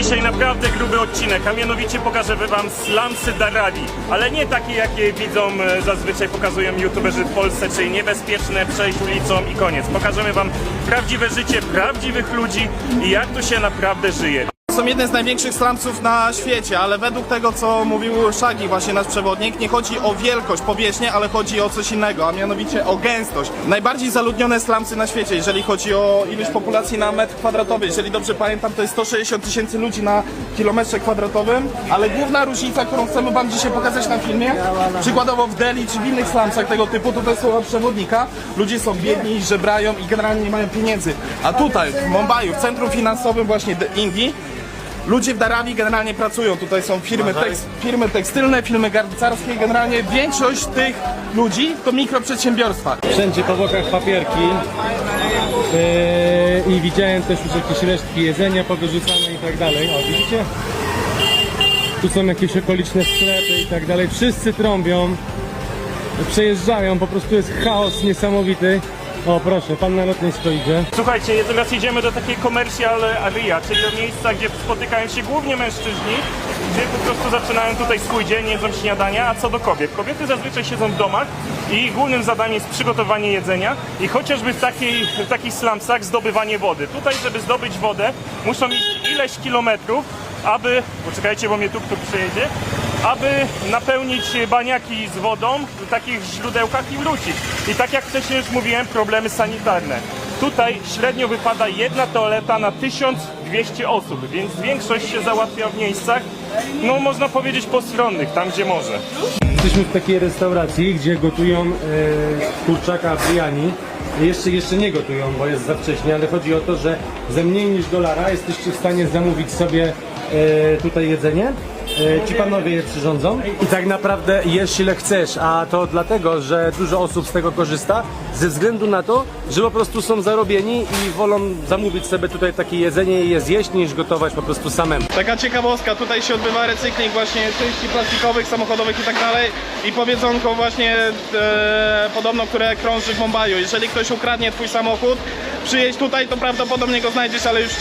Dzisiaj naprawdę gruby odcinek, a mianowicie pokażę wam slumsy Darawi, ale nie takie jakie widzą e, zazwyczaj pokazują youtuberzy w Polsce, czyli niebezpieczne przejść ulicą i koniec. Pokażemy wam prawdziwe życie prawdziwych ludzi i jak tu się naprawdę żyje. Są jedne z największych slumsów na świecie, ale według tego, co mówił Shaggy, właśnie nasz przewodnik, nie chodzi o wielkość, powierzchnię, ale chodzi o coś innego, a mianowicie o gęstość. Najbardziej zaludnione slumsy na świecie, jeżeli chodzi o ilość populacji na metr kwadratowy. Jeżeli dobrze pamiętam, to jest 160 tysięcy ludzi na kilometrze kwadratowym, ale główna różnica, którą chcemy wam dzisiaj pokazać na filmie, przykładowo w Delhi czy w innych slumsach tego typu, jest słowa przewodnika, ludzie są biedni, żebrają i generalnie nie mają pieniędzy. A tutaj, w Mumbaiu, w centrum finansowym właśnie Indii, Ludzie w Darawi generalnie pracują. Tutaj są firmy, tekst, firmy tekstylne, firmy garncarskie. Generalnie większość tych ludzi to mikroprzedsiębiorstwa. Wszędzie po bokach papierki yy, i widziałem też już jakieś resztki jedzenia powyrzucane i tak dalej. O, widzicie? Tu są jakieś okoliczne sklepy i tak dalej. Wszyscy trąbią, przejeżdżają, po prostu jest chaos niesamowity. O proszę, pan na lotnisko idzie. Słuchajcie, teraz jedziemy do takiej commercial area, czyli do miejsca, gdzie spotykają się głównie mężczyźni, gdzie po prostu zaczynają tutaj swój dzień, jedzą śniadania, a co do kobiet? Kobiety zazwyczaj siedzą w domach i ich głównym zadaniem jest przygotowanie jedzenia i chociażby w, w takich slumsach zdobywanie wody. Tutaj, żeby zdobyć wodę, muszą iść ileś kilometrów, aby, poczekajcie, bo mnie tuk-tuk przejedzie, aby napełnić baniaki z wodą w takich źródełkach i wrócić. I tak jak wcześniej już mówiłem, problemy sanitarne. Tutaj średnio wypada jedna toaleta na 1200 osób, więc większość się załatwia w miejscach, no można powiedzieć postronnych, tam gdzie może. Jesteśmy w takiej restauracji, gdzie gotują e, kurczaka biryani. Jeszcze, jeszcze nie gotują, bo jest za wcześnie, ale chodzi o to, że za mniej niż dolara jesteście w stanie zamówić sobie e, tutaj jedzenie. E, ci panowie je przyrządzą i tak naprawdę jesz ile chcesz, a to dlatego, że dużo osób z tego korzysta ze względu na to, że po prostu są zarobieni i wolą zamówić sobie tutaj takie jedzenie i je zjeść niż gotować po prostu samemu. Taka ciekawostka, tutaj się odbywa recykling właśnie części plastikowych, samochodowych i tak dalej. I powiedzonko właśnie e, podobno, które krąży w Mumbaiu. Jeżeli ktoś ukradnie twój samochód, przyjedź tutaj, to prawdopodobnie go znajdziesz, ale już w części.